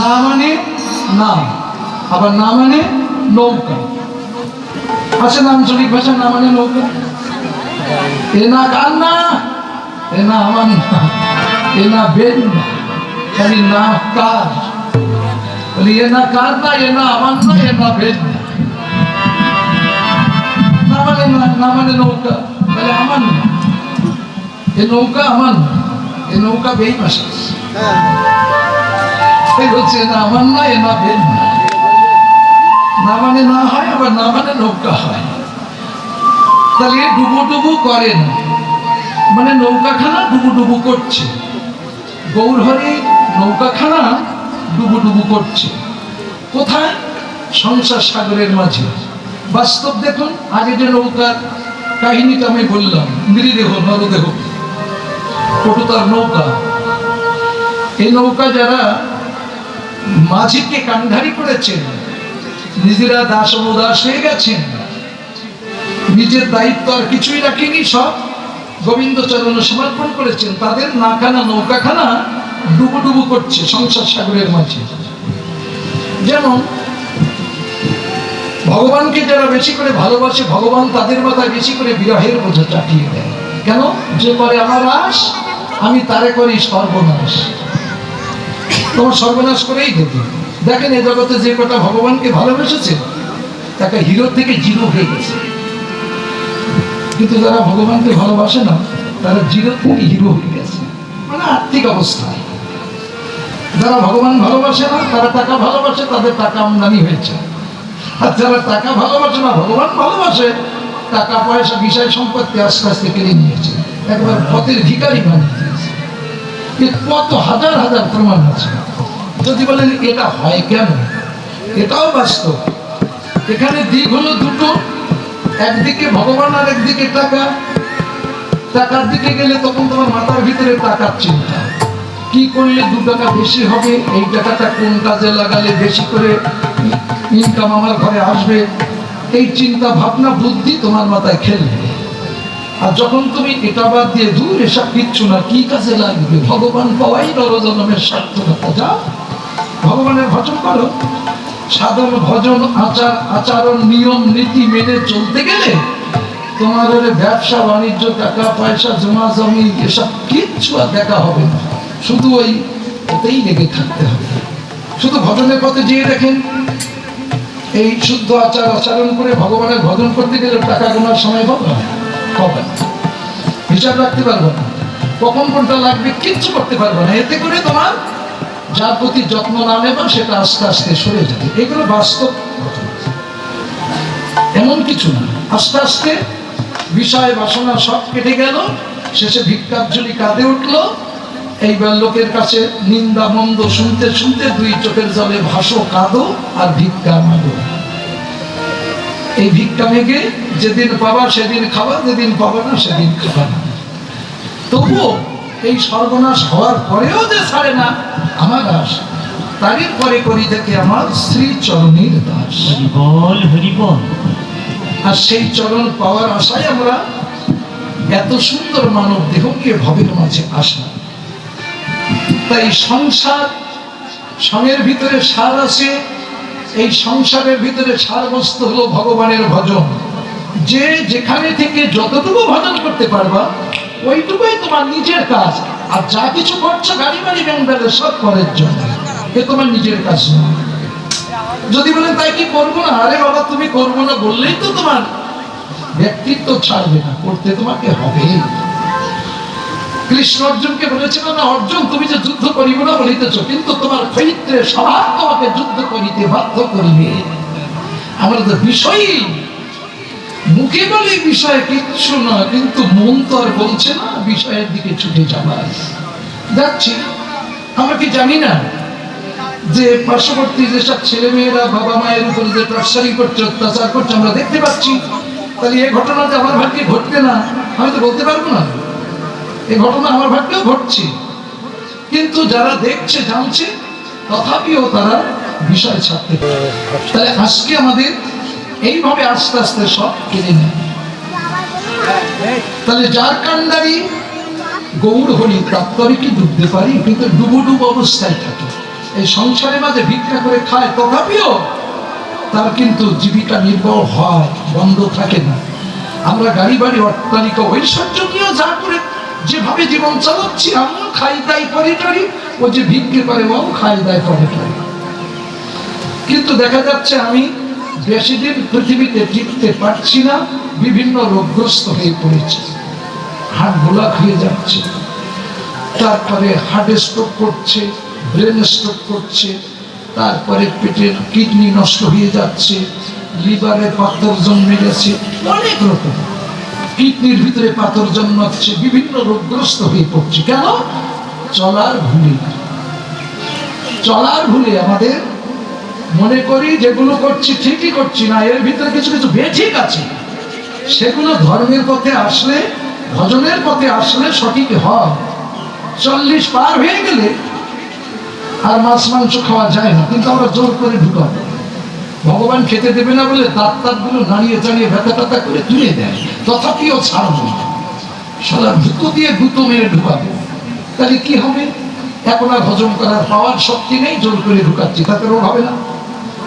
না মানে না, আবার না মানে নৌকা। আছে না, আঞ্চলিক ভাষা না মানে নৌকা। এ না কার না এ না আমার না এ না বেন না খালি না কার বলি, এ না কার না এ না আমার না এ না বেন না মানে না মানে নৌকা, তাহলে আমার না। এ নৌকা আমার না, এ নৌকা বেই মাসে এই হচ্ছে না আমার না এ না বেন না। না মানে না হয়, আবার না মানে নৌকা হয়। তাহলে ডুবু ডুবু করে না। মানে নৌকাখানা ডুবু ডুবু করছে। গৌরহরি নৌকাখানা ডুবু ডুবু করছে। কোথায়? সংসার সাগরের মাঝে। বাস্তব দেখুন, আগে যে নৌকার কাহিনীটা আমি বললাম নৃদেহ নরদেহ কটুতার নৌকা। এই নৌকা যারা মাঝিকে কান্ধারি করেছেন। নিজেরা দাস দাস হয়ে গেছেন। নিজের দায়িত্ব আর কিছুই রাখেনি সব। গোবিন্দ চরণে সমর্পণ করেছেন। তাদের নাখানা, নৌকাখানা ডুবু ডুবু করছে সংসার সাগরের মাঝে। যেমন, ভগবানকে যারা বেশি করে ভালোবাসে, ভগবান তাদের মাথায় বেশি করে বিরহের বোঝা চাপিয়ে দেয়। কেন? যে করে আমার আস আমি তারে করি সর্বনাশ। তোমার সর্বনাশ করেই দেবে দেখেন এ জগতে যে কটা ভগবানকে ভালোবেসেছে তাকে হিরো থেকে জিরো হয়ে গেছে। কিন্তু যারা ভগবানকে ভালোবাসে না, তারা জিরো থেকে হিরো হয়ে গেছে। মানে আর্থিক অবস্থায় যারা ভগবান ভালোবাসে না, তারা টাকা ভালোবাসে, তাদের টাকা আমদানি হয়েছে। আর যারা টাকা ভালোবাসে না, ভগবান ভালোবাসে, টাকা, পয়সা, বিষয়, সম্পত্তি আস্তে আস্তে কেড়ে নিয়েছে। একবার পথের ভিকারি বানিয়ে দিয়েছে কত হাজার হাজার প্রমাণ আছে। যদি বলেন এটা হয় কেন? এটাও বাস্তব। এখানে দিক হলো দুটো। একদিকে ভগবান আর একদিকে টাকা। টাকার দিকে গেলে তখন তোমার মাথার ভিতরে টাকার চিন্তা। কি করলে দু টাকা বেশি হবে? এই টাকাটা কোন কাজে লাগালে বেশি করে ইনকাম আমার ঘরে আসবে? এই চিন্তা, ভাবনা, বুদ্ধি তোমার মাথায় খেলবে। আর যখন তুমি এটা বাদ দিয়ে দূর এসব কিচ্ছু না, কি কাজে লাগবে? ভগবান পাওয়াই নরজনমের সার্থকতা যা ভগবানের ভজন করো। সাধন, ভজন, আচার, আচরণ, নিয়ম, নীতি মেনে চলতে গেলে তোমার ব্যবসা, বাণিজ্য, টাকা, পয়সা, জমা, জমি, এসব কিচ্ছু আর দেখা হবে না। শুধু ওই ওতেই লেগে থাকতে হবে। শুধু ভজনের পথে যেয়ে দেখেন। এই শুদ্ধ আচার, আচরণ করে ভগবানের ভজন করতে গেলে টাকা গোনার সময় পাবো না হবে হিসাব রাখতে পারব না। কখন কোনটা লাগবে কিচ্ছু করতে পারব না। এতে করে তোমার যার প্রতি যত্ন না সেটা আস্তে আস্তে সরে যাবে। এগুলো বাস্তব এমন কিছু না। আস্তে আস্তে বিষয়, বাসনা সব কেটে গেল। শেষে ভিক্ষার্জলি কাঁদে উঠল। এইবার লোকের কাছে নিন্দা, মন্দ শুনতে শুনতে দুই চোখের জলে ভাসো, কাঁদো আর ভিক্ষা মাগো। এই ভিক্ষা মেঘে যেদিন পাবা সেদিন খাবা যেদিন পাবা না সেদিন খাবা না। তবুও এই সর্বনাশ হওয়ার পরেও যে ছাড়ে না আমার দাস তারই পরে করি থেকে আমার শ্রী চরণীর দাস হরিবল হরিবল আর সেই চরণ পাওয়ার আশায় আমরা এত সুন্দর মানব দেহ নিয়ে ভবের মাঝে আসা। তাই সংসার সঙ্গের ভিতরে সার আছে এই সংসারের ভিতরে সার বস্তু হলো ভগবানের ভজন। যে যেখানে থেকে যতটুকু ভজন করতে পারবা, ওইটুকুই তোমার নিজের কাজ। আর যা কিছু করছ গাড়ি বাড়ি, ব্যাংক সব করার জন্য। এ তোমার নিজের কাজ যদি বলেন, তাই কি করব না? আরে বাবা, তুমি করব না বললেই তো তোমার ব্যক্তিত্ব ছাড়বে না। করতে তোমাকে হবে। কৃষ্ণ অর্জুনকে বলেছিল, না, অর্জুন, তুমি যে যুদ্ধ করিব না বলিতেছ, কিন্তু তোমার চরিত্রে স্বভাব তোমাকে যুদ্ধ করিতে বাধ্য করিবে। আমার তো বিষয়ই মুখে বলে, বিষয় কিচ্ছু না, কিন্তু মন তো আর বলছে না, বিষয়ের দিকে ছুটে যাবার যাচ্ছি। আমরা কি জানি না যে পার্শ্ববর্তী যেসব ছেলে মেয়েরা বাবা মায়ের উপরে যে টর্চারিং করছে, অত্যাচার করছে, আমরা দেখতে পাচ্ছি। তাহলে এই ঘটনা যে আমার ভাগ্যে ঘটবে না, আমি তো বলতে পারব না। এই ঘটনা আমার ভাগ্যেও ঘটছে। কিন্তু যারা দেখছে, জানছে, তথাপিও তারা বিষয় ছাড়তে তাহলে আজকে আমাদের এইভাবে আস্তে আস্তে সব কেড়ে নেয়। তাহলে যার কান্ডারি গৌর হরি প্রাপ্তরে কি ডুবতে পারি? কিন্তু ডুবো ডুবো অবস্থায় থাকে। এই সংসারের মাঝে ভিক্ষা করে খায়, তথাপিও তার কিন্তু জীবিকা নির্বাহ হয়, বন্ধ থাকে না। আমরা গাড়ি বাড়ি অট্টালিকা ঐশ্বর্য নিয়েও যা করে যেভাবে জীবন চালাচ্ছি, আমিও খাই দাই করে টরি ও যে ভিক্ষে করে ও খাই দায় করে টরি কিন্তু দেখা যাচ্ছে আমি বেশি দিন পৃথিবীতে টিকতে পারছি না, বিভিন্ন রোগগ্রস্ত হয়ে পড়েছি। হাট গোলাপ হয়ে যাচ্ছে। তারপরে হার্ট স্ট্রোক করছে, ব্রেন স্ট্রোক করছে, তারপরে পেটের কিডনি নষ্ট হয়ে যাচ্ছে, লিভারে পাথর জন্মে গেছে, অনেক রকম। কিডনির ভিতরে পাথর জন্মাচ্ছে বিভিন্ন রোগগ্রস্ত হয়ে পড়ছে। কেন? চলার ভুলে। চলার ভুলে আমাদের মনে করি যেগুলো করছি ঠিকই করছি না, এর ভিতরে কিছু কিছু বেঠিক আছে। সেগুলো ধর্মের পথে আসলে, ভজনের পথে আসলে সঠিক হয়। চল্লিশ পার হয়ে গেলে আর মাছ, মাংস খাওয়া যায় না, কিন্তু আমরা জোর করে ঢুকাবো। ভগবান খেতে দেবে না বলে দাঁত দাঁতগুলো নাড়িয়ে চাড়িয়ে ব্যথা ট্যাথা করে তুলে দেয়। তথাপিও ছাড়বো না। সারা দুটো দিয়ে দুটো মেরে ঢুকাবো। তাহলে কি হবে? এখন আর হজম করার পাওয়ার শক্তি নেই, জোর করে ঢুকাচ্ছি, তাতে রোগ হবে না।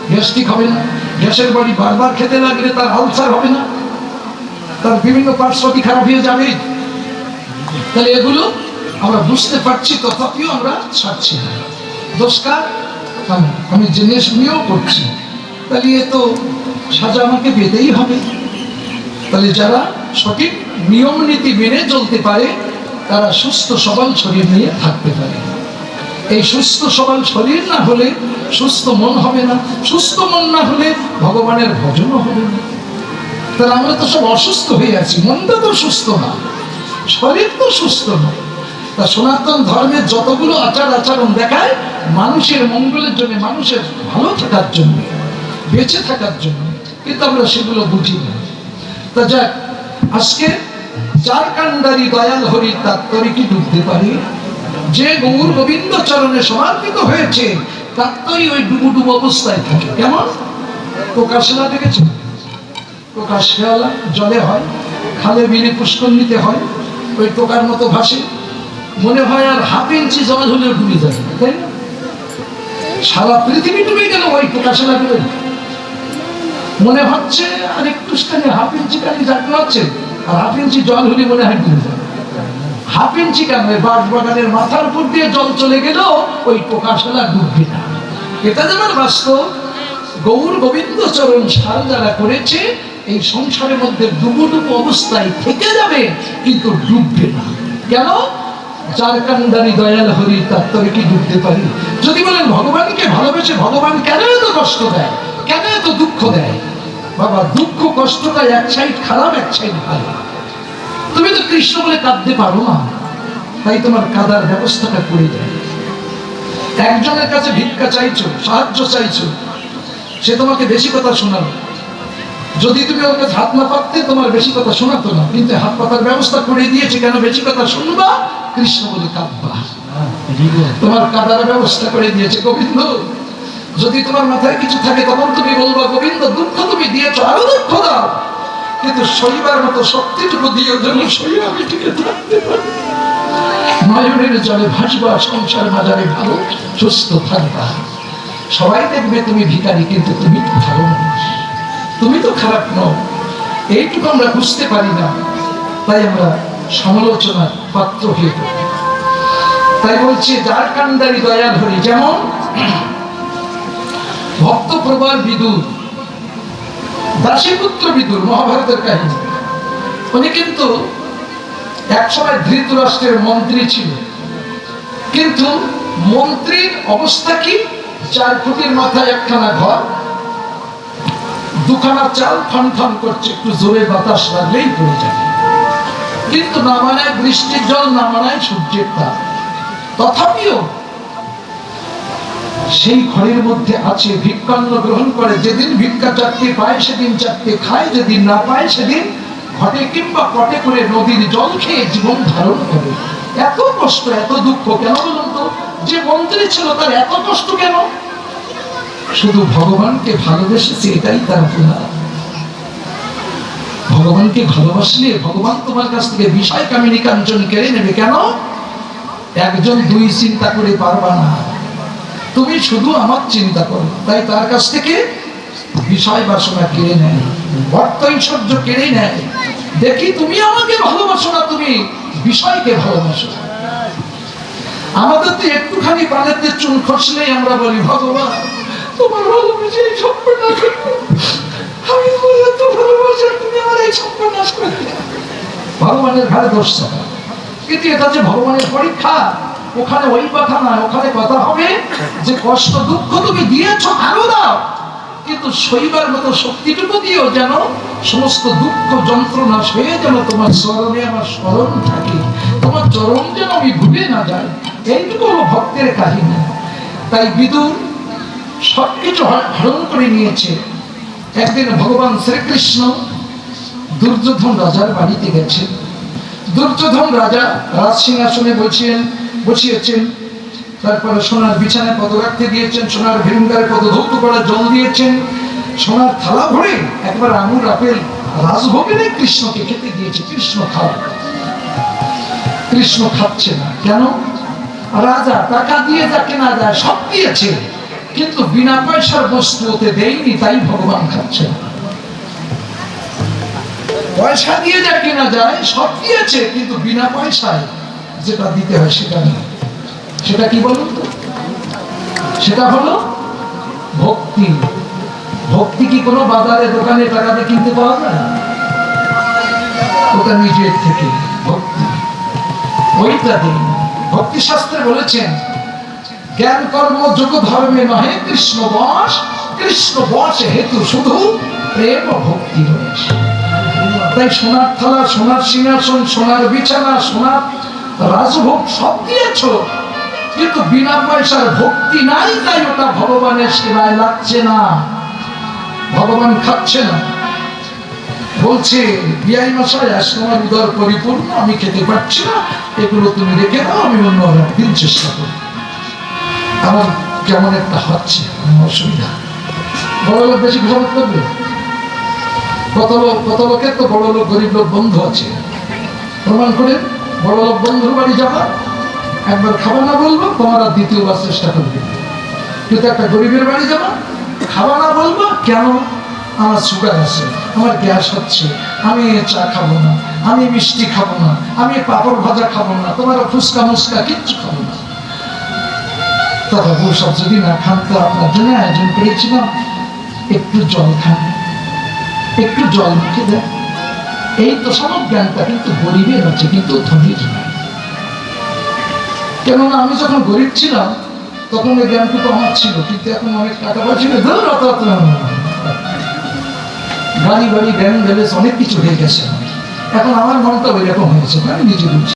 গ্যাস্ট্রিক হবে না। গ্যাসের বাড়ি বারবার খেতে লাগলে তার আলসার হবে না। তার বিভিন্ন পার্শ্বটি খারাপ হয়ে যাবে। তাহলে এগুলো আমরা বুঝতে পারছি, তথাপিও আমরা ছাড়ছি না। দোষকার আমি- আমি জেনে শুনেও করছি। তাহলে এ তো সাজা আমাকে পেতেই হবে। তাহলে যারা সঠিক নিয়ম নীতি মেনে চলতে পারে, তারা সুস্থ সবল শরীর নিয়ে থাকতে পারে। এই সুস্থ সবল শরীর না হলে সুস্থ মন হবে না। সুস্থ মন না হলে ভগবানের ভজনও হবে না। তাহলে আমরা তো সব অসুস্থ হয়ে আছি, মনটা তো সুস্থ না, শরীর তো সুস্থ নয় তা সনাতন ধর্মের যতগুলো আচার আচরণ দেখায়, মানুষের মঙ্গলের জন্য, মানুষের ভালো থাকার জন্য। বেঁচে থাকার জন্য, কিন্তু আমরা সেগুলো বুঝি না। তা যাক, আজকে যার কান্ডারি দয়াল হরি তাত্তরে কি ডুবতে পারি? যে গৌর গোবিন্দ চরণে সমর্পিত হয়েছে তাত্তরই ওই ডুবু ডুবু অবস্থায় থাকে। কেমন? প্রকাশনা দেখেছেন প্রকাশ শেওলা জলে হয়, খালে বিলে পুষ্কর নিতে হয়, ওই টোকার মতো ভাসে। মনে হয় আর হাফ ইঞ্চি জল হলেও ডুবে যাবে তাই না? সারা পৃথিবী ডুবে গেল ওই প্রকাশনা ডুবে মনে হচ্ছে আর একটু স্থানে হাফ ইঞ্চি কালি জাগ্ন হচ্ছে আর হাফ ইঞ্চি জল হলে মনে হয় ডুবে যাবে। হাফ ইঞ্চি কেন? বাঁশ বাগানের মাথার উপর দিয়ে জল চলে গেলেও ওই প্রকাশনা ডুববে না। এটা যেমন বাস্তব, গৌর গোবিন্দ চরণ সার যারা করেছে, এই সংসারের মধ্যে ডুবু ডুবু অবস্থায় থেকে যাবে, কিন্তু ডুববে না। কেন? যার কান্ডারি দয়াল হরি তাত্তরে কি ডুবতে পারি? যদি বলেন ভগবানকে ভালোবেসে ভগবান কেন এত কষ্ট দেয়? এত দুঃখ দেয়। বাবা দুঃখ কষ্টটা এক সাইড খারাপ এক সাইড ভালো। তুমি তো কৃষ্ণ বলে কাঁদতে পারো না। তাই তোমার কাদার ব্যবস্থাটা করে দেয় একজনের কাছে ভিক্ষা চাইছো সাহায্য চাইছো সে তোমাকে বেশি কথা শোনাল। যদি তুমি ওর কাছে হাত না পাততে তোমার বেশি কথা শোনাতো না। কিন্তু হাত পাতার ব্যবস্থা করে দিয়েছে কেন বেশি কথা শুনবা? কৃষ্ণ বলে কাঁদবা। তোমার কাদার ব্যবস্থা করে দিয়েছে গোবিন্দ। যদি তোমার মাথায় কিছু থাকে, তখন তুমি বলবা, গোবিন্দ, দুঃখ তুমি দিয়েছ, আরও দুঃখ দাও। কিন্তু শৈবার মতো শক্তিটুকু দিয়েও যেন শৈব আমি টিকে থাকতে পারি। জলে ভাসবা সংসার বাজারে ভালো, সুস্থ থাকবা সবাই দেখবে তুমি ভিখারি, কিন্তু তুমি তো ভালো মানুষ। তুমি তো খারাপ নও। এইটুকু আমরা বুঝতে পারি না। তাই আমরা সমালোচনার পাত্র হয়ে পড়ি। তাই বলছি, যার কান্দারি দয়াল হরি যেমন প্রবল বিদুর, দাসীপুত্র বিদুর, মহাভারতের কাহিনী। উনি কিন্তু একসময় ধৃতরাষ্ট্রের মন্ত্রী ছিল কিন্তু মন্ত্রীর অবস্থা কি? চার ফুটির মাথায় একখানা ঘর, দুখানা চাল ফান ফান করছে, একটু জোরে বাতাস লাগলেই পড়ে যাবে কিন্তু না মানায় বৃষ্টির জল, না মানায় সূর্যের তাপ। তথাপিও সেই ঘরের মধ্যে আছে ভিক্ষান্ন গ্রহণ করে। যেদিন ভিক্ষা চারটে পায়, সেদিন চারটে খায়। যেদিন না পায়, সেদিন ঘটে কিংবা পটে করে নদীর জল খেয়ে জীবন ধারণ করে। এত কষ্ট, এত দুঃখ কেন বলুন তো? যে মন্ত্রী ছিল তার এত কষ্ট কেন? শুধু ভগবানকে ভালোবেসেছে, এটাই তার গুণা। ভগবানকে ভালোবাসলে ভগবান তোমার কাছ থেকে বিষয় কামিনী কাঞ্চন কেড়ে নেবে। কেন? একজন দুই চিন্তা করে পারবা না। তুমি শুধু আমার চিন্তা করো। তাই তার কাছ থেকে বিষয় বাসনা কেড়ে নেয়। অর্থ ঐশ্বর্য কেড়ে নেয়। দেখি তুমি আমাকে ভালোবাসো না, তুমি বিষয়কে ভালোবাসো। আমাদের তো একটুখানি প্রাণেতে চুন খসলেই আমরা বলি, ভগবান, তোমার ভালোবাসে এই সর্বনাশ আমি এত ভালোবাসি, তুমি আমার এই সর্বনাশ ভগবানের ঘাড়ে দোষ চাপা। কিন্তু এটা যে ভগবানের পরীক্ষা ওখানে ওই কথা নয়, ওখানে কথা হবে যে কষ্ট দুঃখ তুমি দিয়েছ, আরও দাও। কিন্তু শৈবার মতো শক্তিটুকু দিও যেন সমস্ত দুঃখ, যন্ত্রণা সয়ে যেন তোমার স্মরণে আমার স্মরণ থাকে, তোমার চরণ যেন আমি ভুলে না যাই। এইটুকু হলো ভক্তের কাহিনী। তাই বিদুর সবকিছু হরণ করে নিয়েছে। একদিন ভগবান শ্রীকৃষ্ণ দুর্যোধন রাজার বাড়িতে গেছে দুর্যোধন রাজা রাজ সিংহাসনে বসিয়েন বসিয়েছেন, তারপরে সোনার বিছানায় পদ রাখতে দিয়েছেন সোনার ভেরুঙ্গারে পদ ধৌত করার জল দিয়েছেন, সোনার থালা ভরে একবার আঙুর আপেল রাজভোগেনে কৃষ্ণকে খেতে দিয়েছে, কৃষ্ণ খাওয়া কৃষ্ণ খাচ্ছে না। কেন? রাজা টাকা দিয়ে যা কেনা যায় সব দিয়েছে, কিন্তু বিনা পয়সার বস্তু ওতে দেয়নি, তাই ভগবান খাচ্ছে পয়সা দিয়ে যা কেনা যায় সব দিয়েছে, কিন্তু বিনা পয়সায় যেটা দিতে হয় সেটা নেই। সেটা কি বলুন তো? সেটা হলো ভক্তি। ভক্তি কি কোনো বাজারে, দোকানে টাকাতে কিনতে পাওয়া যায়? ওটা নিজের থেকে, ভক্তি। ওইটা দিন। ভক্তি শাস্ত্রে বলেছেন, জ্ঞান, কর্ম, যোগ, ধর্মে নহে কৃষ্ণ বশ। কৃষ্ণ বস হেতু শুধু প্রেম ভক্তি রয়েছে। তাই সোনার থালা, সোনার সিংহাসন, সোনার বিছানা, সোনার রাজভোগ সব দিয়েছ। কিন্তু বিনা পয়সার ভক্তি নাই, তাই ওটা ভগবানের সেবায় লাগছে না। ভগবান খাচ্ছে না। বলছে, বিআই মশাই, আজ তোমার উদর পরিপূর্ণ, আমি খেতে পারছি না, এগুলো তুমি রেখে দাও, আমি অন্য একদিন চেষ্টা করি আমার কেমন একটা হচ্ছে অসুবিধা। বড় লোক বেশি ঘোষণা করবে? কত লোক কত লোকের তো বড় লোক, গরিব লোক, বন্ধু আছে। প্রমাণ করে বড় লোক বন্ধুর বাড়ি যাবা, একবার খাবা না বলব, তোমার আর দ্বিতীয়বার চেষ্টা করবে। কিন্তু একটা গরিবের বাড়ি যাবা খাবা না বলব, কেন? আমার সুগার আছে, আমার গ্যাস হচ্ছে, আমি চা খাব না, আমি মিষ্টি খাব না, আমি পাপড় ভাজা খাব না, তোমার ফুচকা মুচকা কিচ্ছু খাব না। তা বাবু, সব যদি না খান, তো আপনার জন্য আয়োজন করেছিলাম। একটু জল খান, একটু জল মুখে দেয় এই তো সব জ্ঞানটা কিন্তু গরিবের আছে কিন্তু ধনীর নাই কেননা আমি যখন গরিব ছিলাম, তখন ওই জ্ঞানটুকু আমার ছিল, কিন্তু এখন অনেক টাকা পয়সা ধুর। গাড়ি বাড়ি ব্যাংক ব্যালেন্স অনেক কিছু হয়ে গেছে। এখন আমার মনটা ওই রকম হয়েছে, আমি নিজে বুঝছি